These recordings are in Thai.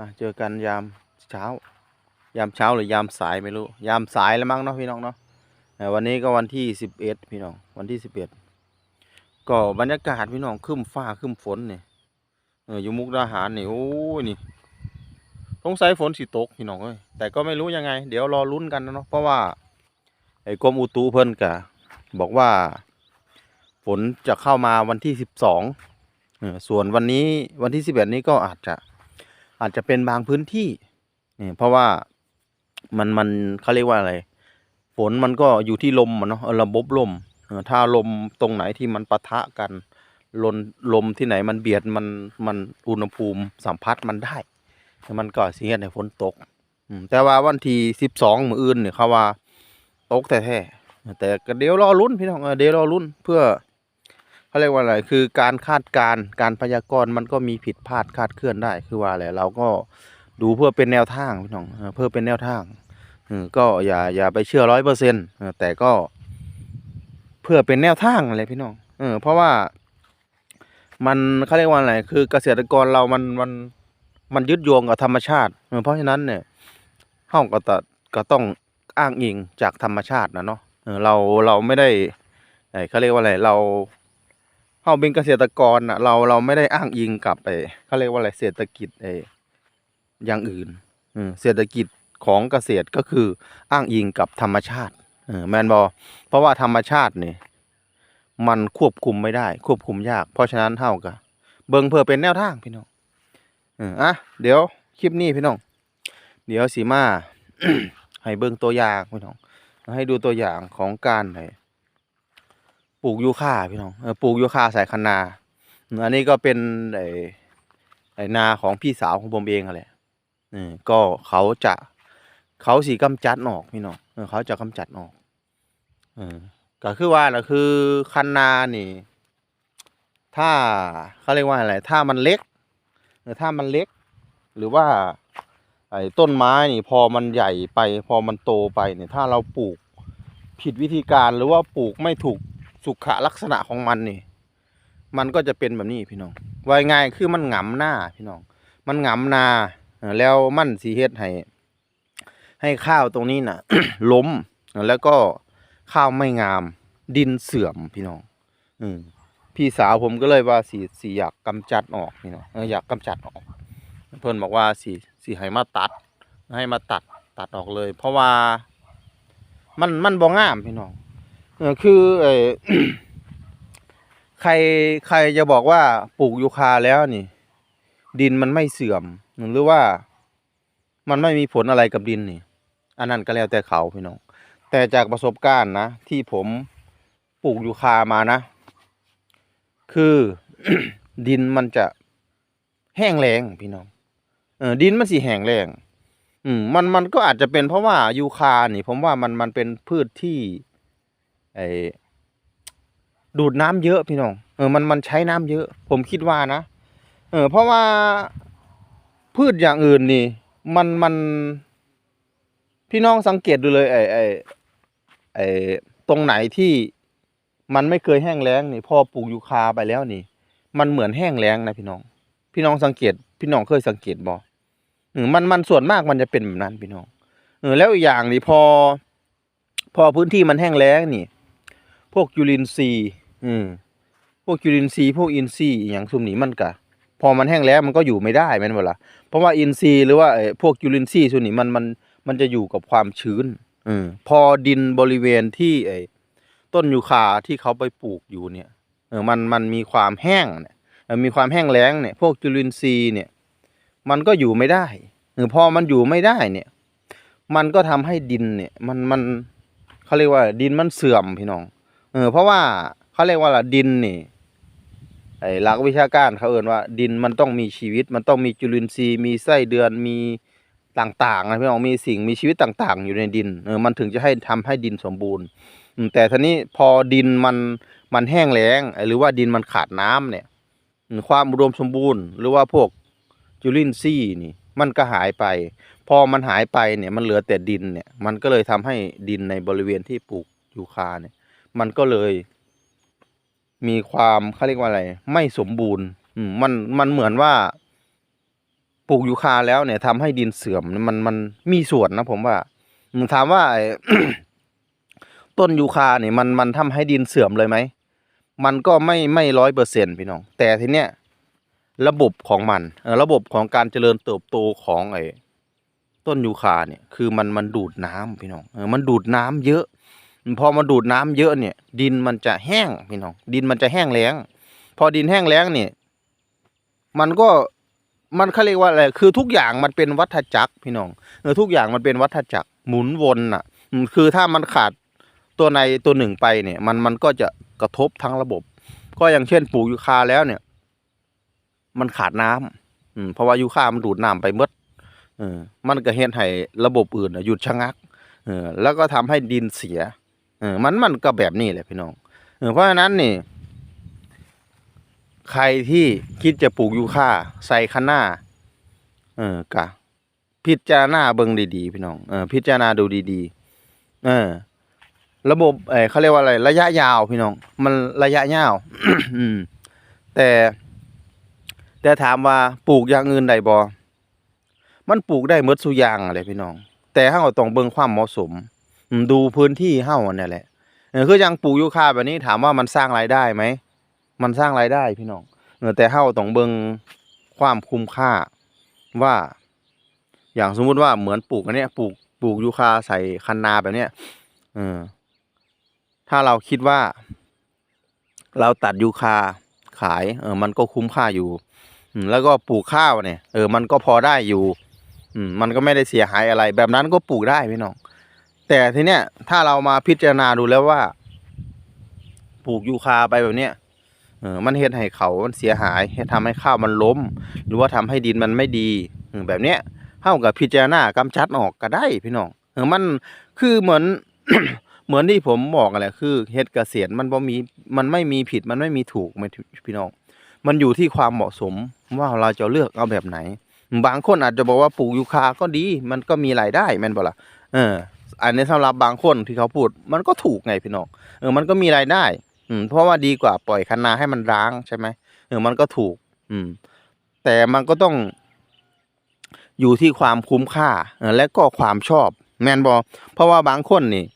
อะเจอกันยามเช้า ยามเช้าหรือยามสายไม่รู้ ยามสายแล้วมั้งเนาะพี่น้องเนาะแต่วันนี้ก็วันที่สิบเอ็ดพี่น้อง วันที่สิบเอ็ดก็บรรยากาศพี่น้องครึ้มฟ้าครึ้มฝนเนี่ยเอออยู่มุกดาหารนี่โอ้ยนี่สงสัยฝนสิตกพี่น้องเอ้ยแต่ก็ไม่รู้ยังไง เดี๋ยวรอลุ้นกันนะเนาะเพราะว่าไอ้กรมอุตุเพิ่นกะบอกว่า ฝนจะเข้ามาวันที่สิบสองส่วนวันนี้วันที่สิบเอ็ดนี้ก็อาจจะ อาจจะเป็นบางพื้นที่เนี่ยเพราะว่ามันมันเขาเรียกว่าอะไร ฝนมันก็อยู่ที่ลมเนาะระบบลมถ้าลมตรงไหนที่มันปะทะกันลนลมที่ไหนมันเบียดมันมันอุณหภูมิสัมผัสมันได้ มันก็สิเฮ็ดให้ฝนตกแต่ว่าวันที่สิบสองมืออื่นเนี่ยเขาว่าตกแท้แต่เดี๋ยวรอลุ้นพี่น้องเดี๋ยวรอลุ้นเพื่อ เขาเรียกว่าอะไรคือการคาดการณ์การพยากรณ์มันก็มีผิดพลาดคาดเคลื่อนได้คือว่าอะไรเราก็ดูเพื่อเป็นแนวทางพี่น้องเพื่อเป็นแนวทางก็อย่าอย่าไปเชื่อร้อยเปอร์เซ็นต์แต่ก็เพื่อเป็นแนวทางอะไรพี่น้องเออเพราะว่ามันเขาเรียกว่าอะไรคือเกษตรกรเรามันมันมันยึดโยงกับธรรมชาติเพราะฉะนั้นเนี่ยเฮาก็ตก็ต้องอ้างอิงจากธรรมชาตินะเนาะเราเราไม่ได้เขาเรียกว่าอะไรเรา เฮาเป็นเกษตรกรน่ะ เราเราไม่ได้อ้างอิงกับไอ้เขาเรียกว่าอะไรเศรษฐกิจไอ้อย่างอื่นเออเศรษฐกิจของเกษตรก็คืออ้างอิงกับธรรมชาติอแมนบอเพราะว่าธรรมชาติเนี่ยมันควบคุมไม่ได้ ควบคุมยาก เพราะฉะนั้นเท่ากับเบิ่งเพื่อเป็นแนวทางพี่น้องอออะเดี๋ยวคลิปนี้พี่น้อง เดี๋ยวสีมาให้เบิ่งตัวอย่างพี่น้อง ให้ดูตัวอย่างของการไหน ปลูกยูคาพี่น้องปลูกยูคาใส่คะนาอันนี้ก็เป็นไอ้ไอ้นาของพี่สาวของผมเองอะแหละเออก็เขาจะเขาสีกำจัดออกพี่น้องเขาจะกำจัดออกออก็คือว่าน่ะคือคันนานี่ ถ้าเขาเรียกว่าอะไร ถ้ามันเล็กเออถ้ามันเล็ก หรือว่า ไอ้ต้นไม้นี่พอมันใหญ่ไป พอมันโตไปเนี่ยถ้าเราปลูกผิดวิธีการหรือว่าปลูกไม่ถูก สุขลักษณะของมันนี่ มันก็จะเป็นแบบนี้พี่น้องว่าง่ายคือมันหงำหน้าพี่น้อง มันหงำนาแล้วมันสีเฮ็ดให้ให้ข้าวตรงนี้น่ะ ล้มแล้วก็ข้าวไม่งาม ดินเสื่อมพี่น้อง อืมพี่สาวผมก็เลยว่าสีสีอยากกำจัดออกพี่น้องอยากกำจัดออก เพิ่นบอกว่าสีสีให้มาตัด ให้มาตัดตัดออกเลย เพราะว่ามันมันบ่งามพี่น้อง คือเออใครใครจะบอกว่าปลูกยูคาแล้วนี่ ดินมันไม่เสื่อมหรือว่ามันไม่มีผลอะไรกับดินนี่ อันนั้นก็แล้วแต่เขาพี่น้อง แต่จากประสบการณ์นะ ที่ผมปลูกยูคามานะ คือดินมันจะแห้งแล้งพี่น้องเออดินมันสิแห้งแล้งอืมมันมันก็อาจจะเป็นเพราะว่ายูคานี่ ผมว่ามันมันเป็นพืชที่ อดูดน้ำเยอะพี่น้องเออมันมันใช้น้ำเยอะ ผมคิดว่านะเออเพราะว่าพืชอย่างอื่นนี่ มันมันพี่น้องสังเกตดูเลยไอไอไอตรงไหนที่มันไม่เคยแห้งแล้งนี่พอปลูกยูคาไปแล้วนี่ มันเหมือนแห้งแล้งนะพี่น้อง พี่น้องสังเกต พี่น้องเคยสังเกตบ่เออมันมันส่วนมากมันจะเป็นแบบนั้นพี่น้องเออแล้วอีกอย่างนี่พอ พอพื้นที่มันแห้งแล้งนี่ พวกจุลินทรีย์อืมพวกจุลินทรีย์พวกอินทรีย์อหย่างซุมนี้มันก็พอมันแห้งแล้งมันก็อยู่ไม่ได้แม่นบ่ล่ะเพราะว่าอินทรีย์หรือว่าไอ้พวกจุลินทรีย์ซุมนี้มันมันมันจะอยู่กับความชื้นอมพอดินบริเวณที่ไอ้ต้นยูคาที่เขาไปปลูกอยู่เนี่ยเออมันมันมีความแห้งเนี่ยเออมีความแห้งแล้งเนี่ย พวกจุลินทรีย์เนี่ย มันก็อยู่ไม่ได้เออพอมันอยู่ไม่ได้เนี่ย มันก็ทำให้ดินเนี่ย มันมันเขาเรียกว่าดินมันเสื่อมพี่น้อง เออเพราะว่าเขาเรียกว่าละดินนี่ไอ้หลักวิชาการเขาเอ่นว่า ดินมันต้องมีชีวิต มันต้องมีจุลินทรีย์มีไส้เดือนมีต่างๆนะพี่น้องมีสิ่งมีชีวิตต่าง ๆ อยู่ในดินเออมันถึงจะให้ทำให้ดินสมบูรณ์แต่ทีนี้พอดินมันมันแห้งแล้ง หรือว่าดินมันขาดน้ำเนี่ย ความอุดมสมบูรณ์ หรือว่าพวกจุลินทรีย์นี่ มันก็หายไป พอมันหายไปเนี่ยมันเหลือแต่ดินเนี่ย มันก็เลยทำให้ดินในบริเวณที่ปลูกยูคาเนี่ย มันก็เลย มีความเขาเรียกว่าอะไร ไม่สมบูรณ์มันมันเหมือนว่าปลูกยูคาแล้วเนี่ยทำให้ดินเสื่อมมันมันมีส่วนนะผมว่าถามว่าต้นยูคาเนี่ยมันมันทำให้ดินเสื่อมเลยไหมมันก็ไม่ไม่ร้อยเปอร์เซ็นพี่น้อง แต่ทีเนี้ยระบบของมันระบบของการเจริญเติบโตของไอ้ต้นยูคาเนี่ย คือมันมันดูดน้ำพี่น้องเออมันดูดน้ำเยอะ พอมันดูดน้ำเยอะเนี่ย ดินมันจะแห้งพี่น้อง ดินมันจะแห้งแล้ง พอดินแห้งแล้งเนี่ยมันก็มันเขาเรียกว่าอะไรคือทุกอย่างมันเป็นวัฏจักรพี่น้องเออทุกอย่างมันเป็นวัฏจักรหมุนวนอะ คือถ้ามันขาดตัวในตัวหนึ่งไปเนี่ย มันมันก็จะกระทบทั้งระบบ ก็อย่างเช่นปลูกยูคาแล้วเนี่ย มันขาดน้ำอืมเพราะว่ายูคามันดูดน้ำไปหมดเออมันก็เฮ็ดให้ระบบอื่นน่ะหยุดชะงักเออแล้วก็ทำให้ดินเสีย เออมันมันก็แบบนี้แหละพี่น้องเออเพราะฉะนั้นนี่ ใครที่คิดจะปลูกยูคาใส่คะน้าเออกะพิจารณาเบิ่งดีๆพี่น้องเออพิจารณาดูดีๆเออ ระบบเออเขาเรียกว่าอะไร ระยะยาวพี่น้อง มันระยะยาวแต่แต่ถามว่าปลูกอย่างอื่นได้บ่มันปลูกได้หมดสุยางอะไรพี่น้อง แต่ถ้าเฮาต้องเบิ่งความเหมาะสม ดูพื้นที่เฮาเนี่ยแหละคือย่างปลูกยูคาแบบนี้ถามว่ามันสร้างรายได้ไหมมันสร้างรายได้พี่น้องเออแต่เฮาต้องเบิงความคุ้มค่าว่า อย่างสมมุติว่าเหมือนปลูกอันเนี้ยปลูกปลูกยูคาใส่คันนาแบบเนี้ยเออถ้าเราคิดว่า เราตัดยูคาขาย เออ มันก็คุ้มค่าอยู่แล้วก็ปลูกข้าวเนี่ย เออ มันก็พอได้อยู่ อืม มันก็ไม่ได้เสียหายอะไร แบบนั้นก็ปลูกได้พี่น้อง แต่ทีเนี้ยถ้าเรามาพิจารณาดูแล้วว่า ปลูกยูคาไปแบบเนี้ยเออมันเฮ็ดให้เขามันเสียหายเฮ็ดทำให้ข้าวมันล้ม หรือว่าทำให้ดินมันไม่ดีแบบเนี้ยเท่ากับพิจารณากำจัดออกก็ได้พี่น้องเออมันคือเหมือน เหมือนที่ผมบอกอะแหละคือเฮ็ดเกษตรมันบ่มีมันไม่มีผิดมันไม่มีถูกไหมพี่น้อง มันอยู่ที่ความเหมาะสมว่าเราจะเลือกเอาแบบไหน บางคนอาจจะบอกว่าปลูกยูคาก็ดี มันก็มีรายได้แม่นบ่ล่ะเออ อันนี้สำหรับบางคนที่เขาพูด มันก็ถูกไงพี่น้องเออมันก็มีรายได้ อืมเพราะว่าดีกว่าปล่อยคันนาให้มันร้างใช่ไหมเออมันก็ถูก อืม แต่มันก็ต้องอยู่ที่ความคุ้มค่าเออและก็ความชอบ แมนบ่เพราะว่าบางคนนี่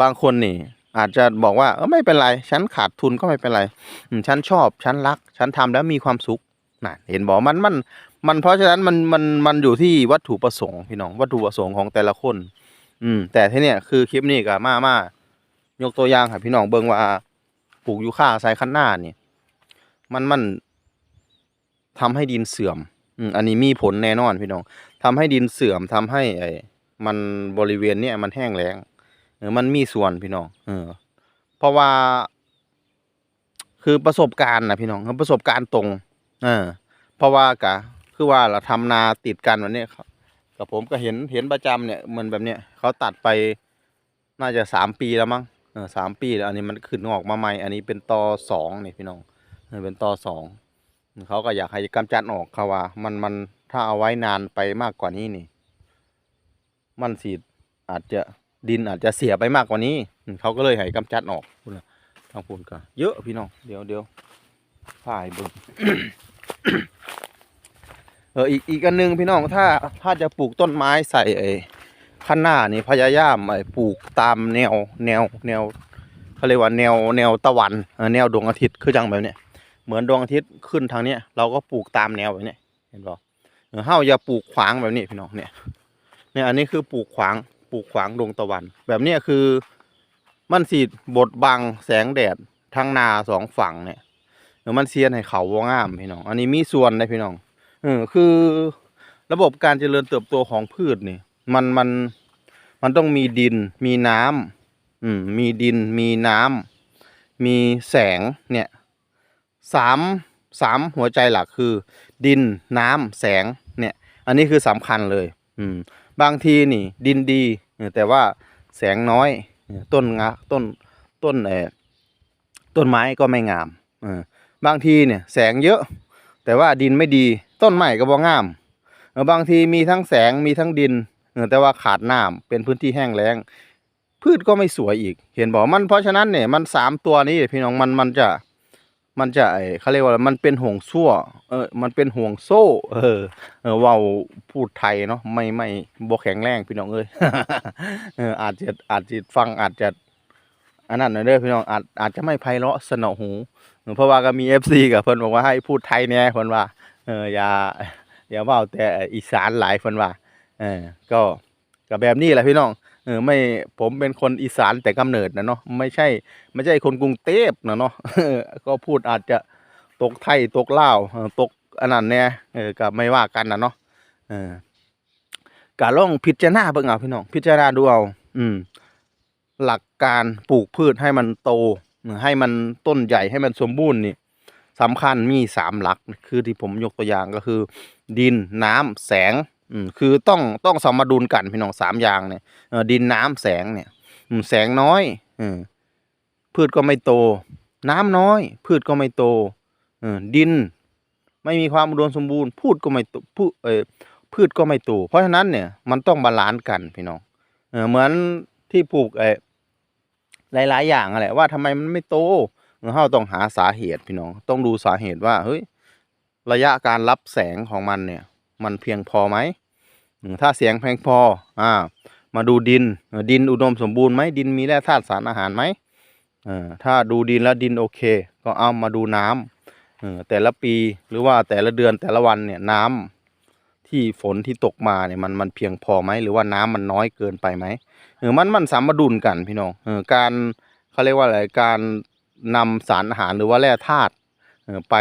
บางคนนี่ อาจจะบอกว่าเออไม่เป็นไร ฉันขาดทุนก็ไม่เป็นไรอืมฉันชอบ ฉันรัก ฉันทำแล้วมีความสุขน่ะเห็นบอกมันมัน มันเพราะฉะนั้นมันมันมันอยู่ที่วัตถุประสงค์พี่น้อง วัตถุประสงค์ของแต่ละคน อืม แต่ที่เนี่ยคือคลิปนี้ก็มามายกตัวอย่างให้พี่น้องเบิ่งว่าปลูกยูคาใส่คันหน้านี่มันมันทำให้ดินเสื่อม อืม อันนี้มีผลแน่นอนพี่น้องทำให้ดินเสื่อมทำให้ไอ้มันบริเวณเนี้ยมันแห้งแล้งเออมันมีส่วนพี่น้องเออ เพราะว่า คือประสบการณ์นะพี่น้องคือประสบการณ์ตรง เออ เพราะว่ากะ คือว่าเราทำนาติดกันวันนี้ครับ กับผมก็เห็นเห็นประจำเนี่ยเหมันแบบเนี้ยเขาตัดไปน่าจะสามปีแล้วมั้งเออสามปีแล้วอันนี้มันขึ้นออกมาใหม่ อันนี้เป็นตอสองนี่พี่น้องเป็นตอสองเขาก็อยากให้กำจัดออกเขาว่า มันมันถ้าเอาไว้นานไปมากกว่านี้นี่ มันสีอาจจะดินอาจจะเสียไปมากกว่านี้เขาก็เลยให้กำจัดออกพุ่นะทางพูนก็เยอะพี่น้องเดี๋ยวเดี๋ยวถ่ายเบิ่ง เอออีกอีกอันหนึงพี่น้องถ้าถ้าจะปลูกต้นไม้ใส่ไอ้ข้างหน้านี่พยายามไอ้ปลูกตามแนวแนวแนวเขาเรียกว่าแนวแนวตะวันแนวดวงอาทิตย์คือจังแบบเนี้ยเหมือนดวงอาทิตย์ขึ้นทางเนี้ยเราก็ปลูกตามแนวแบบเนี้ยเห็นบ่เออเฮาอย่าปลูกขวางแบบนี้พี่น้องเนี่ยเนี่ยอันนี้คือปลูกขวางปลูกขวางดวงตะวัน แบบเนี้ยคือมันสีบดบังแสงแดดทั้งนาสองฝั่งเนี่ยเออมันเสียนให้เขาวงามพี่น้อง อันนี้มีส่วนนะพี่น้อง เออคือระบบการเจริญเติบโตของพืชนี่ มันมันมันต้องมีดิน มีน้ำอืมมีดิน มีน้ำมีแสงเนี่ยสามสามหัวใจหลักคือ ดินน้ำแสงเนี่ย อันนี้คือสำคัญเลย อืมบางทีนี่ ดินดีแต่ว่าแสงน้อยต้นงะต้นต้นเออต้นไม้ก็ไม่งามเออบางทีเนี่ยแสงเยอะ แต่ว่าดินไม่ดี ต้นไม้ก็บ่งามบางทีมีทั้งแสงมีทั้งดินแต่ว่าขาดน้ำเป็นพื้นที่แห้งแล้ง พืชก็ไม่สวยอีก เห็นบอกมันเพราะฉะนั้นเนี่ยมันสามตัวนี้พี่น้องมันมันจะมันจะไอเขาเรียกว่ามันเป็นห่วงซั่วเออมันเป็นห่วงโซ่ เออเออว่าพูดไทยเนาะไม่ไม่บ่แข็งแรงพี่น้องเอ้ยเอออาจจะอาจจะฟังอาจจะอันนั้นน่อยเด้อพี่น้องอาจอาจจะไม่ไพเราะสนอหูเออเพราะว่าก็มี FC กับเพิ่นบอกว่าให้พูดไทยแน่เพิ่นว่า เอออย่าอย่าเว้าแต่อีสานหลายเพิ่นว่าเออก็ก็แบบนี้แหละพี่น้องเออไม่ผมเป็นคนอีสานแต่กำเนิดนะเนาะไม่ใช่ไม่ใช่คนกรุงเทพนะเนาะก็พูดอาจจะตกไทยตกลาวตกอันนั้นเนี่ยเออก็ไม่ว่ากันนะเนาะเออการลองพิจารณาเบิ่งเอาพี่น้องพิจารณาดูเอาอืม หลักการปลูกพืชให้มันโตให้มันต้นใหญ่ให้มันสมบูรณ์นี่ สำคัญมีสามหลัก คือที่ผมยกตัวอย่างก็คือ ดินน้ำแสงคือต้องต้องสมดุลกันพี่น้องสามอย่างเนี่ยดินน้ำแสงเนี่ยแสงน้อยอพืชก็ไม่โต น้ำน้อย พืชก็ไม่โตอดิน ไม่มีความอุดมสมบูรณ์พืชก็ไม่โตพืชเออพืชก็ไม่โต เพราะฉะนั้นเนี่ยมันต้องบาลานซ์กันพี่น้องเอเหมือนที่ปลูกเออหลาย ๆ อย่างอะแหละว่าทำไมมันไม่โต เออเราต้องหาสาเหตุพี่น้อง ต้องดูสาเหตุว่าเฮ้ยระยะการรับแสงของมันเนี่ย มันเพียงพอไหมอืมถ้าเสียงเพียงพออ่า มาดูดินดินอุดมสมบูรณ์ไหมดินมีแร่ธาตุสารอาหารไหมถ้าดูดินแล้วดินโอเค ก็เอามาดูน้ำแต่ละปีหรือว่าแต่ละเดือนแต่ละวันเนี่ยน้ำที่ฝนที่ตกมาเนี่ยมันมันเพียงพอไหมหรือว่าน้ำมันน้อยเกินไปไหมเออมันมันสามดุลกันพี่น้องเออการเขาเรียกว่าอะไรการ นำสารอาหารหรือว่าแร่ธาตุไป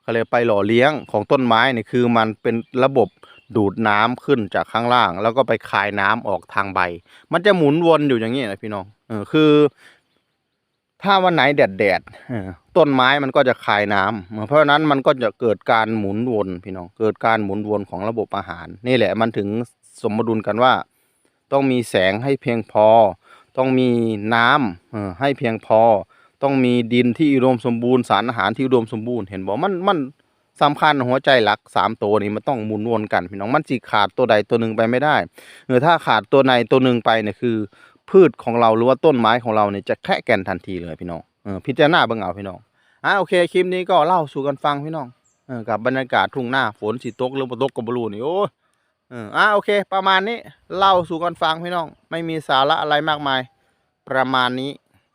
เขาเรียกไปหล่อเลี้ยงของต้นไม้นี่คือมันเป็นระบบดูดน้ำขึ้นจากข้างล่าง แล้วก็ไปคายน้ำออกทางใบ มันจะหมุนวนอยู่อย่างนี้นะพี่น้องเออคือ ถ้าวันไหนแดดแดดๆต้นไม้มันก็จะคายน้ำเออเพราะฉะนั้นมันก็จะเกิดการหมุนวนพี่น้องเกิดการหมุนวนของระบบอาหาร นี่แหละมันถึงสมดุลกันว่า ต้องมีแสงให้เพียงพอ ต้องมีน้ำให้เพียงพอ ต้องมีดินที่อุดมสมบูรณ์สารอาหารที่อุดมสมบูรณ์เห็นบอกมันมันสำคัญหัวใจหลักสามตัวนี้มันต้องหมุนวนกันพี่น้องมันสิขาดตัวใดตัวหนึ่งไปไม่ได้เออถ้าขาดตัวใดตัวหนึ่งไปเนี่ยคือ พืชของเราหรือว่าต้นไม้ของเราเนี่ยจะแค่แก่นทันทีเลยพี่น้องพิจารณาเบิ่งเอาพี่น้องอะโอเคคลิปนี้ก็เล่าสู่กันฟังพี่น้องกับบรรยากาศทุ่งหน้าฝนสิตกหรือบ่ตกก็บ่รู้นี่โอ้ อ่าโอเค ประมาณนี้เล่าสู่กันฟังพี่น้อง ไม่มีสาระอะไรมากมาย ประมาณนี้